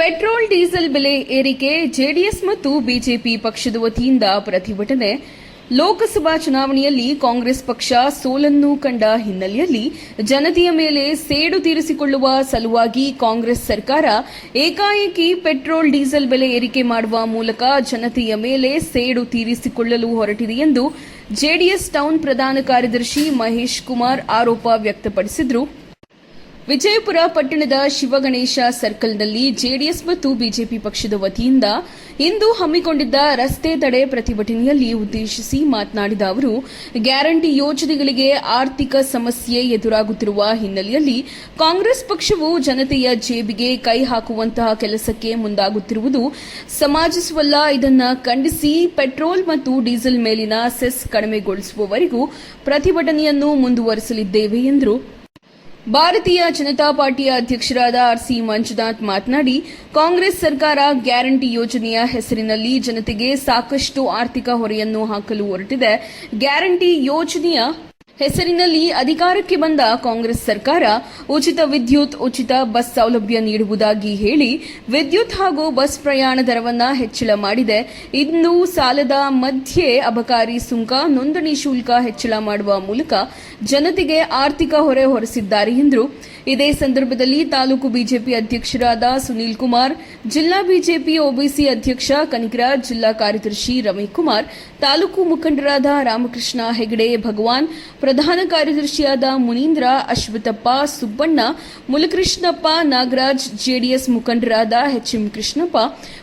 Petrol, diesel ಬೆಲೆ ಏರಿಕೆ, JDS ಮತ್ತು ಬಿಜೆಪಿ ಪಕ್ಷದ ವತಿಯಿಂದ ಪ್ರತಿಭಟನೆ. ಲೋಕಸಭಾ ಚುನಾವಣೆಯಲ್ಲಿ ಕಾಂಗ್ರೆಸ್ ಪಕ್ಷ ಸೋಲನ್ನು ಕಂಡ ಹಿನ್ನೆಲೆಯಲ್ಲಿ ಜನತೆಯ ಮೇಲೆ ಸೇಡು ತೀರಿಸಿಕೊಳ್ಳುವ ಸಲುವಾಗಿ ಕಾಂಗ್ರೆಸ್ ಸರ್ಕಾರ ಏಕಾಏಕಿ ಪೆಟ್ರೋಲ್, ಡೀಸೆಲ್ ಬೆಲೆ ಏರಿಕೆ ಮಾಡುವ ಮೂಲಕ ಜನತೆಯ ಮೇಲೆ ಸೇಡು ತೀರಿಸಿಕೊಳ್ಳಲು ಹೊರಟಿದೆ ಎಂದು ಜೆಡಿಎಸ್ ಟೌನ್ ಪ್ರಧಾನ ಕಾರ್ಯದರ್ಶಿ ಮಹೇಶ್ ಕುಮಾರ್ ಆರೋಪ ವ್ಯಕ್ತಪಡಿಸಿದರು. ವಿಜಯಪುರ ಪಟ್ಟಣದ ಶಿವಗಣೇಶ ಸರ್ಕಲ್ನಲ್ಲಿ ಜೆಡಿಎಸ್ ಮತ್ತು ಬಿಜೆಪಿ ಪಕ್ಷದ ವತಿಯಿಂದ ಇಂದು ಹಮ್ಮಿಕೊಂಡಿದ್ದ ರಸ್ತೆ ತಡೆ ಪ್ರತಿಭಟನೆಯಲ್ಲಿ ಉದ್ದೇಶಿಸಿ ಮಾತನಾಡಿದ ಅವರು, ಗ್ಯಾರಂಟಿ ಯೋಜನೆಗಳಿಗೆ ಆರ್ಥಿಕ ಸಮಸ್ಯೆ ಎದುರಾಗುತ್ತಿರುವ ಹಿನ್ನೆಲೆಯಲ್ಲಿ ಕಾಂಗ್ರೆಸ್ ಪಕ್ಷವು ಜನತೆಯ ಜೇಬಿಗೆ ಕೈ ಹಾಕುವಂತಹ ಕೆಲಸಕ್ಕೆ ಮುಂದಾಗುತ್ತಿರುವುದು ಸಮಾಜಿಸುವಲ್ಲ, ಇದನ್ನು ಖಂಡಿಸಿ ಪೆಟ್ರೋಲ್ ಮತ್ತು ಡೀಸೆಲ್ ಮೇಲಿನ ಸೆಸ್ ಕಡಿಮೆಗೊಳಿಸುವವರೆಗೂ ಪ್ರತಿಭಟನೆಯನ್ನು ಮುಂದುವರೆಸಲಿದ್ದೇವೆ ಎಂದರು. ಭಾರತೀಯ ಜನತಾ ಪಾರ್ಟಿಯ ಅಧ್ಯಕ್ಷರಾದ ಆರ್ಸಿ ಮಂಜುನಾಥ್ ಮಾತನಾಡಿ, ಕಾಂಗ್ರೆಸ್ ಸರ್ಕಾರ ಗ್ಯಾರಂಟಿ ಯೋಜನೆಯ ಹೆಸರಿನಲ್ಲಿ ಜನತೆಗೆ ಸಾಕಷ್ಟು ಆರ್ಥಿಕ ಹೊರೆಯನ್ನು ಹಾಕಲು ಹೊರಟಿದೆ. ಗ್ಯಾರಂಟಿ ಯೋಜನೆಯ ಹೆಸರಿನಲ್ಲಿ ಅಧಿಕಾರಕ್ಕೆ ಬಂದ ಕಾಂಗ್ರೆಸ್ ಸರ್ಕಾರ ಉಚಿತ ವಿದ್ಯುತ್, ಉಚಿತ ಬಸ್ ಸೌಲಭ್ಯ ನೀಡುವುದಾಗಿ ಹೇಳಿ ವಿದ್ಯುತ್ ಹಾಗೂ ಬಸ್ ಪ್ರಯಾಣ ದರವನ್ನ ಹೆಚ್ಚಳ ಮಾಡಿದೆ. ಇನ್ನು ಸಾಲದ ಮಧ್ಯೆ ಅಬಕಾರಿ ಸುಂಕ, ನೋಂದಣಿ ಶುಲ್ಕ ಹೆಚ್ಚಳ ಮಾಡುವ ಮೂಲಕ ಜನತೆಗೆ ಆರ್ಥಿಕ ಹೊರೆ ಹೊರಿಸಿದ್ದಾರೆ ಎಂದರು. ಇದೇ ಸಂದರ್ಭದಲ್ಲಿ ತಾಲೂಕು ಬಿಜೆಪಿ ಅಧ್ಯಕ್ಷರಾದ ಸುನೀಲ್ ಕುಮಾರ್, ಜಿಲ್ಲಾ ಬಿಜೆಪಿ ಒಬಿಸಿ ಅಧ್ಯಕ್ಷ ಕನಕರಾಜ್, ಜಿಲ್ಲಾ ಕಾರ್ಯದರ್ಶಿ ರವಿಕುಮಾರ್, ತಾಲೂಕು ಮುಖಂಡರಾದ ರಾಮಕೃಷ್ಣ ಹೆಗಡೆ, ಭಗವಾನ್ ಪ್ರಧಾನ ಕಾರ್ಯದರ್ಶಿಯಾದ ಮುನೀಂದ್ರ ಅಶ್ವಥಪ್ಪ ಸುಬ್ಬಣ್ಣ, ಮುಲಕೃಷ್ಣಪ್ಪ ನಾಗರಾಜ್, ಜೆಡಿಎಸ್ ಮುಖಂಡರಾದ ಎಚ್ಎಂ ಕೃಷ್ಣಪ್ಪ,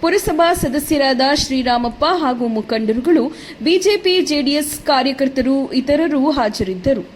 ಪುರಸಭಾ ಸದಸ್ಯರಾದ ಶ್ರೀರಾಮಪ್ಪ ಹಾಗೂ ಮುಖಂಡರುಗಳು, ಬಿಜೆಪಿ, ಜೆಡಿಎಸ್ ಕಾರ್ಯಕರ್ತರು, ಇತರರು ಹಾಜರಿದ್ದರು.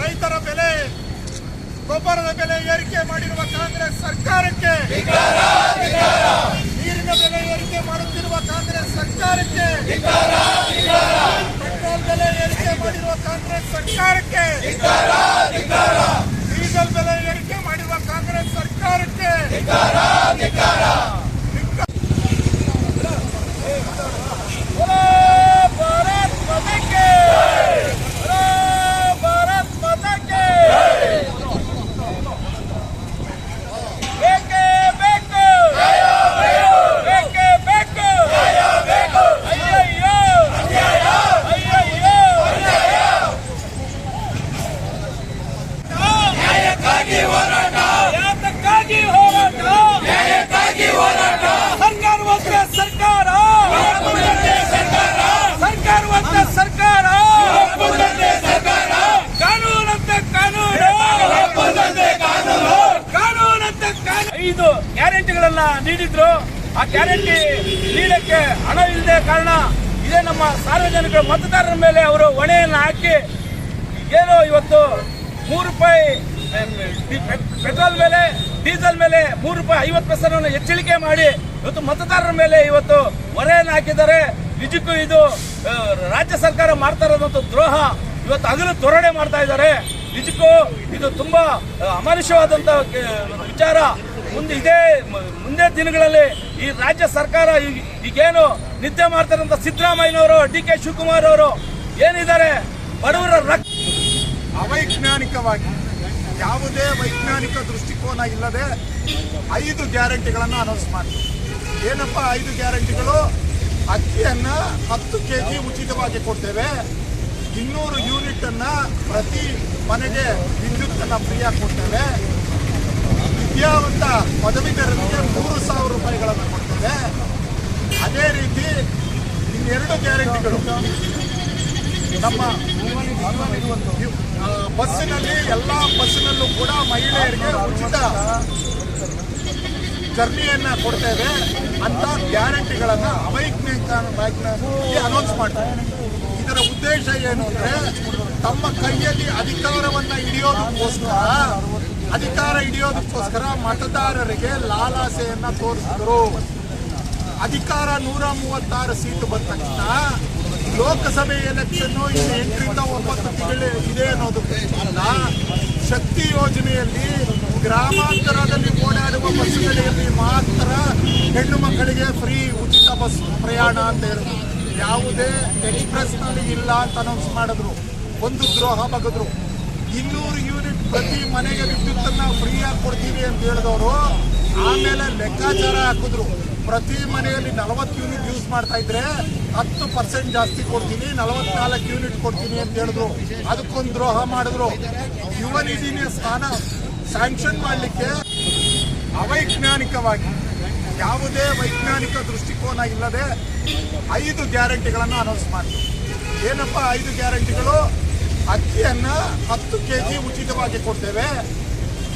ರೈತರ ಬೆಲೆ, ಗೊಬ್ಬರದ ಬೆಲೆ ಏರಿಕೆ ಮಾಡಿರುವ ಕಾಂಗ್ರೆಸ್ ಸರ್ಕಾರಕ್ಕೆ, ನೀರಿನ ಬೆಲೆ ಏರಿಕೆ ಮಾಡುತ್ತಿರುವ ಕಾಂಗ್ರೆಸ್ ಸರ್ಕಾರಕ್ಕೆ, ಪೆಟ್ರೋಲ್ ಬೆಲೆ ಏರಿಕೆ ಮಾಡಿರುವ ಕಾಂಗ್ರೆಸ್ ಸರ್ಕಾರಕ್ಕೆ ಆ ಗ್ಯಾರಂಟಿ ನೀಡಕ್ಕೆ ಹಣ ಇಲ್ಲದೆ ಕಾರಣ ಇದೇ ನಮ್ಮ ಸಾರ್ವಜನಿಕರ ಮತದಾರರ ಮೇಲೆ ಅವರು ಹೊಣೆಯನ್ನು ಹಾಕಿ ಏನು ಇವತ್ತು ಮೂರು ರೂಪಾಯಿ ಪೆಟ್ರೋಲ್ ಮೇಲೆ, ಡೀಸೆಲ್ ಮೇಲೆ ಮೂರು ರೂಪಾಯಿ ಐವತ್ತು ಪೈಸೆಯನ್ನು ಹೆಚ್ಚಳಿಕೆ ಮಾಡಿ ಇವತ್ತು ಮತದಾರರ ಮೇಲೆ ಇವತ್ತು ಹೊರೆಯನ್ನು ಹಾಕಿದ್ದಾರೆ. ನಿಜಕ್ಕೂ ಇದು ರಾಜ್ಯ ಸರ್ಕಾರ ಮಾಡ್ತಾ ಇರೋದಂತ ದ್ರೋಹ. ಇವತ್ತು ಹಗಲು ತೋರಣೆ ಮಾಡ್ತಾ ಇದ್ದಾರೆ. ನಿಜಕ್ಕೂ ಇದು ತುಂಬಾ ಅಮಾನುಷ್ಯವಾದಂಥ ವಿಚಾರ. ಮುಂದೆ ಇದೇ ಮುಂದೆ ದಿನಗಳಲ್ಲಿ ಈ ರಾಜ್ಯ ಸರ್ಕಾರ ಈಗೇನು ನಿದ್ದೆ ಮಾಡ್ತಾರಂತ ಸಿದ್ದರಾಮಯ್ಯನವರು ಡಿ ಕೆ ಶಿವಕುಮಾರ್ ಅವರು ಏನಿದ್ದಾರೆ? ಬಡವರ ರಕ್ತ ಅವೈಜ್ಞಾನಿಕವಾಗಿ, ಯಾವುದೇ ವೈಜ್ಞಾನಿಕ ದೃಷ್ಟಿಕೋನ ಇಲ್ಲದೆ ಐದು ಗ್ಯಾರಂಟಿಗಳನ್ನು ಅನೌನ್ಸ್ ಮಾಡಿದ್ರು ಏನಪ್ಪ ಐದು ಗ್ಯಾರಂಟಿಗಳು? ಅಕ್ಕಿಯನ್ನು ಹತ್ತು ಕೆ ಜಿ ಉಚಿತವಾಗಿ ಕೊಡ್ತೇವೆ. ಇನ್ನೂರು ಯೂನಿಟ್ ಅನ್ನ ಪ್ರತಿ ಮನೆಗೆ ವಿದ್ಯುತ್ ಅನ್ನ ಫ್ರೀಯಾಗಿ ಕೊಡ್ತೇವೆ. ವಿದ್ಯಾವಂತ ಪದವೀಧರರಿಗೆ ಮೂರು ಸಾವಿರ ರೂಪಾಯಿಗಳನ್ನು ಕೊಡ್ತದೆ. ಅದೇ ರೀತಿ ಇನ್ನೆರಡು ಗ್ಯಾರಂಟಿಗಳು. ನಮ್ಮ ಬಸ್ಸಿನಲ್ಲಿ, ಎಲ್ಲ ಬಸ್ಸಿನಲ್ಲೂ ಕೂಡ ಮಹಿಳೆಯರಿಗೆ ಉಚಿತ ಜರ್ನಿಯನ್ನ ಕೊಡ್ತೇವೆ ಅಂತ ಗ್ಯಾರಂಟಿಗಳನ್ನ ಅವೈಜ್ಞಾನಿಕ ಅನೌನ್ಸ್ ಮಾಡ್ತಾರೆ. ಇದರ ಉದ್ದೇಶ ಏನು ಅಂದ್ರೆ, ತಮ್ಮ ಕೈಯಲ್ಲಿ ಅಧಿಕಾರವನ್ನ ಹಿಡಿಯೋದಕ್ಕೋಸ್ಕರ ಅಧಿಕಾರ ಹಿಡಿಯೋದಕ್ಕೋಸ್ಕರ ಮತದಾರರಿಗೆ ಲಾಲಾಸೆಯನ್ನ ತೋರಿಸಿದ್ರು. ಅಧಿಕಾರ ನೂರ ಮೂವತ್ತಾರು ಸೀಟು ಬಂದ ತಕ್ಷಣ ಲೋಕಸಭೆ ಎಲೆಕ್ಷನ್ ಇನ್ನು ಎಂಟರಿಂದ ಒಂಬತ್ತು ತಿಂಗಳು ಇದೆ ಅನ್ನೋದು ಅಲ್ಲ. ಶಕ್ತಿ ಯೋಜನೆಯಲ್ಲಿ ಗ್ರಾಮಾಂತರದಲ್ಲಿ ಓಡಾಡುವ ಬಸ್ಸುಗಳಲ್ಲಿ ಮಾತ್ರ ಹೆಣ್ಣು ಮಕ್ಕಳಿಗೆ ಫ್ರೀ ಉಚಿತ ಬಸ್ ಪ್ರಯಾಣ ಅಂತ ಹೇಳಿದ್ರು ಯಾವುದೇ ಎಕ್ಸ್ಪ್ರೆಸ್ನಲ್ಲಿ ಇಲ್ಲ ಅಂತ ಅನೌನ್ಸ್ ಮಾಡಿದ್ರು. ಒಂದು ದ್ರೋಹ ಬಗದ್ರು. ಇನ್ನೂರು ಯೂನಿಟ್ ಪ್ರತಿ ಮನೆಗೆ ವಿದ್ಯುತ್ ಅನ್ನ ಫ್ರೀಯಾಗಿ ಕೊಡ್ತೀವಿ ಅಂತ ಹೇಳಿದವರು. ಆಮೇಲೆ ಲೆಕ್ಕಾಚಾರ ಹಾಕಿದ್ರು. ಪ್ರತಿ ಮನೆಯಲ್ಲಿ ನಲವತ್ತು ಯೂನಿಟ್ ಯೂಸ್ ಮಾಡ್ತಾ ಇದ್ರೆ ಹತ್ತು ಪರ್ಸೆಂಟ್ ಜಾಸ್ತಿ ಕೊಡ್ತೀನಿ, ನಲವತ್ನಾಲ್ಕು ಯೂನಿಟ್ ಕೊಡ್ತೀನಿ ಅಂತ ಹೇಳಿದ್ರು. ಅದಕ್ಕೊಂದು ದ್ರೋಹ ಮಾಡಿದ್ರು. ಯುವ ನಿಧಿನ ಸ್ಥಾನ ಸ್ಯಾಂಕ್ಷನ್ ಮಾಡಲಿಕ್ಕೆ ಅವೈಜ್ಞಾನಿಕವಾಗಿ, ಯಾವುದೇ ವೈಜ್ಞಾನಿಕ ದೃಷ್ಟಿಕೋನ ಇಲ್ಲದೆ ಐದು ಗ್ಯಾರಂಟಿಗಳನ್ನು ಅನೌನ್ಸ್ ಮಾಡಿದ್ರು. ಏನಪ್ಪ ಐದು ಗ್ಯಾರಂಟಿಗಳು ಅಕ್ಕಿಯನ್ನ ಹತ್ತು ಕೆ ಜಿ ಉಚಿತವಾಗಿ ಕೊಡ್ತೇವೆ.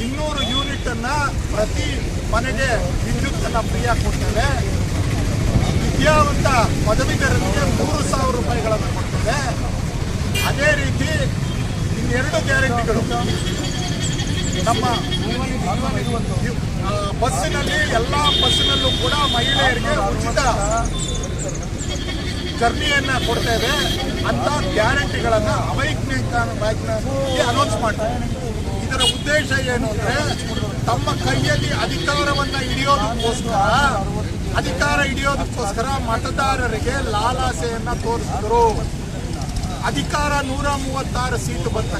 ಇನ್ನೂರು ಯೂನಿಟ್ ಅನ್ನ ಪ್ರತಿ ಮನೆಗೆ ವಿದ್ಯುತ್ ಅನ್ನ ಫ್ರೀಯಾಗಿ ಕೊಡ್ತೇವೆ. ವಿದ್ಯಾವಂತ ಪದವೀಧರರಿಗೆ ಮೂರು ಸಾವಿರ ರೂಪಾಯಿಗಳನ್ನು ಕೊಡ್ತೇವೆ. ಅದೇ ರೀತಿ ಇನ್ನೆರಡು ಗ್ಯಾರಂಟಿಗಳು. ನಮ್ಮ ಬಸ್ಸಿನಲ್ಲಿ ಎಲ್ಲ ಬಸ್ಸಿನಲ್ಲೂ ಕೂಡ ಮಹಿಳೆಯರಿಗೆ ಉಚಿತ ಜರ್ನಿಯನ್ನ ಕೊಡ್ತೇವೆ ಅಂತ ಗ್ಯಾರಂಟಿಗಳನ್ನ ಅವೈಜ್ಞಾನಿಕ ಅನೌನ್ಸ್ ಮಾಡ್ತಾರೆ ಇದರ ಉದ್ದೇಶ ಏನು ಅಂದ್ರೆ ತಮ್ಮ ಕೈಯಲ್ಲಿ ಅಧಿಕಾರವನ್ನ ಹಿಡಿಯೋದಕ್ಕೋಸ್ಕರ, ಅಧಿಕಾರ ಹಿಡಿಯೋದಕ್ಕೋಸ್ಕರ ಮತದಾರರಿಗೆ ಲಾಲಾಸೆಯನ್ನ ತೋರಿಸಿದ್ರು. ಅಧಿಕಾರ ನೂರ ಮೂವತ್ತಾರು ಸೀಟು ಬಂದ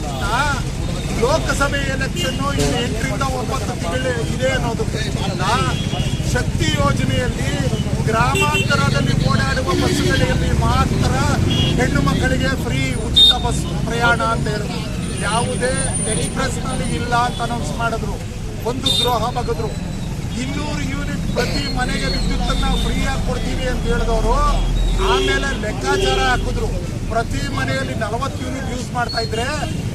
ಲೋಕಸಭೆ ಎಲೆಕ್ಷನ್ ಇನ್ನು ಎಂಟರಿಂದ ಒಂಬತ್ತು ತಿಂಗಳು ಇದೆ ಅನ್ನೋದು ಶಕ್ತಿ ಯೋಜನೆಯಲ್ಲಿ ಗ್ರಾಮಾಂತರದಲ್ಲಿ ಓಡಾಡುವ ಬಸ್ಸುಗಳಲ್ಲಿ ಮಾತ್ರ ಹೆಣ್ಣು ಮಕ್ಕಳಿಗೆ ಫ್ರೀ ಉಚಿತ ಬಸ್ ಪ್ರಯಾಣ ಅಂತ ಹೇಳಿದ್ರು ಯಾವುದೇ ಎಕ್ಸ್ಪ್ರೆಸ್ನಲ್ಲಿ ಇಲ್ಲ ಅಂತ ಅನೌನ್ಸ್ ಮಾಡಿದ್ರು. ಒಂದು ದ್ರೋಹ ಬಗದ್ರು ಇನ್ನೂರು ಯೂನಿಟ್ ಪ್ರತಿ ಮನೆಗೆ ವಿದ್ಯುತ್ ಅನ್ನ ಫ್ರೀಯಾಗಿ ಕೊಡ್ತೀವಿ ಅಂತ ಹೇಳಿದವರು ಆಮೇಲೆ ಲೆಕ್ಕಾಚಾರ ಹಾಕಿದ್ರು. ಪ್ರತಿ ಮನೆಯಲ್ಲಿ ನಲವತ್ತು ಯೂನಿಟ್ ಯೂಸ್ ಮಾಡ್ತಾ ಇದ್ರೆ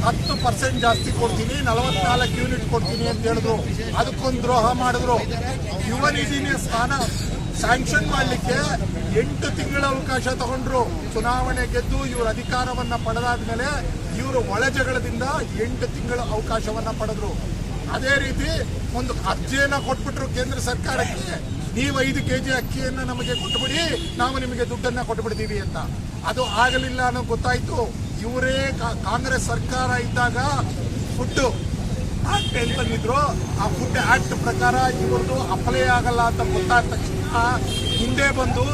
ಹತ್ತು ಪರ್ಸೆಂಟ್ ಜಾಸ್ತಿ ಕೊಡ್ತೀನಿ, ನಲವತ್ನಾಲ್ಕು ಯೂನಿಟ್ ಕೊಡ್ತೀನಿ ಅಂತ ಹೇಳಿದ್ರು. ಅದಕ್ಕೊಂದು ದ್ರೋಹ ಮಾಡಿದ್ರು. ಯುವ ನಿಧಿನೇ ಸ್ಥಾನ ಸ್ಯಾಂಕ್ಷನ್ ಮಾಡಲಿಕ್ಕೆ ಎಂಟು ತಿಂಗಳ ಅವಕಾಶ ತಗೊಂಡ್ರು. ಚುನಾವಣೆ ಗೆದ್ದು ಇವರು ಅಧಿಕಾರವನ್ನ ಪಡೆದಾದ್ಮೇಲೆ ಇವರು ಒಳ ಜಗಳದಿಂದ ಎಂಟು ತಿಂಗಳ ಅವಕಾಶವನ್ನ ಪಡೆದ್ರು. ಅದೇ ರೀತಿ ಒಂದು ಅರ್ಜಿಯನ್ನ ಕೊಟ್ಬಿಟ್ರು ಕೇಂದ್ರ ಸರ್ಕಾರಕ್ಕೆ. ನೀವು ಐದು ಕೆ ಜಿ ಅಕ್ಕಿಯನ್ನ ನಮಗೆ ಕೊಟ್ಟುಬಿಡಿ ನಾವು ನಿಮಗೆ ದುಡ್ಡನ್ನ ಕೊಟ್ಟುಬಿಡ್ತೀವಿ ಅಂತ. ಅದು ಆಗಲಿಲ್ಲ ಅನ್ನೋ ಗೊತ್ತಾಯ್ತು. ಇವರೇ ಕಾಂಗ್ರೆಸ್ ಸರ್ಕಾರ ಇದ್ದಾಗ ಫುಡ್ ಆಕ್ಟ್ ತಂದಿದ್ರು ಆ ಫುಡ್ ಆಕ್ಟ್ ಪ್ರಕಾರ ಇವ್ರದ್ದು ಅಪ್ಲೈ ಆಗಲ್ಲ ಅಂತ ಗೊತ್ತಾದ ತಕ್ಷಣ ಹಿಂದೆ ಬಂದು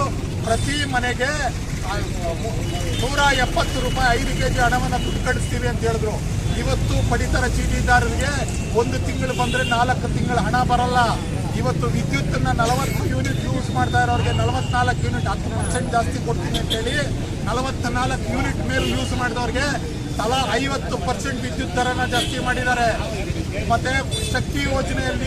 ಪ್ರತಿ ಮನೆಗೆ ನೂರ ಎಪ್ಪತ್ತು ರೂಪಾಯಿ ಐದು ಕೆ ಜಿ ಹಣವನ್ನು ದುಡ್ಡು ಕಳಿಸ್ತೀವಿ ಅಂತ ಹೇಳಿದ್ರು. ಇವತ್ತು ಪಡಿತರ ಚೀಟಿದಾರರಿಗೆ ಒಂದು ತಿಂಗಳು ಬಂದರೆ ನಾಲ್ಕು ತಿಂಗಳು ಹಣ ಬರಲ್ಲ. ಇವತ್ತು ವಿದ್ಯುತ್ತನ್ನು ನಲವತ್ತು ಯೂನಿಟ್ ಯೂಸ್ ಮಾಡ್ತಾ ಇರೋರಿಗೆ ನಲವತ್ನಾಲ್ಕು ಯೂನಿಟ್ ಹತ್ತು ಪರ್ಸೆಂಟ್ ಜಾಸ್ತಿ ಕೊಡ್ತೀನಿ ಅಂತೇಳಿ ನಲವತ್ನಾಲ್ಕು ಯೂನಿಟ್ ಮೇಲೆ ಯೂಸ್ ಮಾಡಿದವ್ರಿಗೆ ತಲಾ ಐವತ್ತು ಪರ್ಸೆಂಟ್ ವಿದ್ಯುತ್ ದರನ ಜಾಸ್ತಿ ಮಾಡಿದ್ದಾರೆ. ಮತ್ತೆ ಶಕ್ತಿ ಯೋಜನೆಯಲ್ಲಿ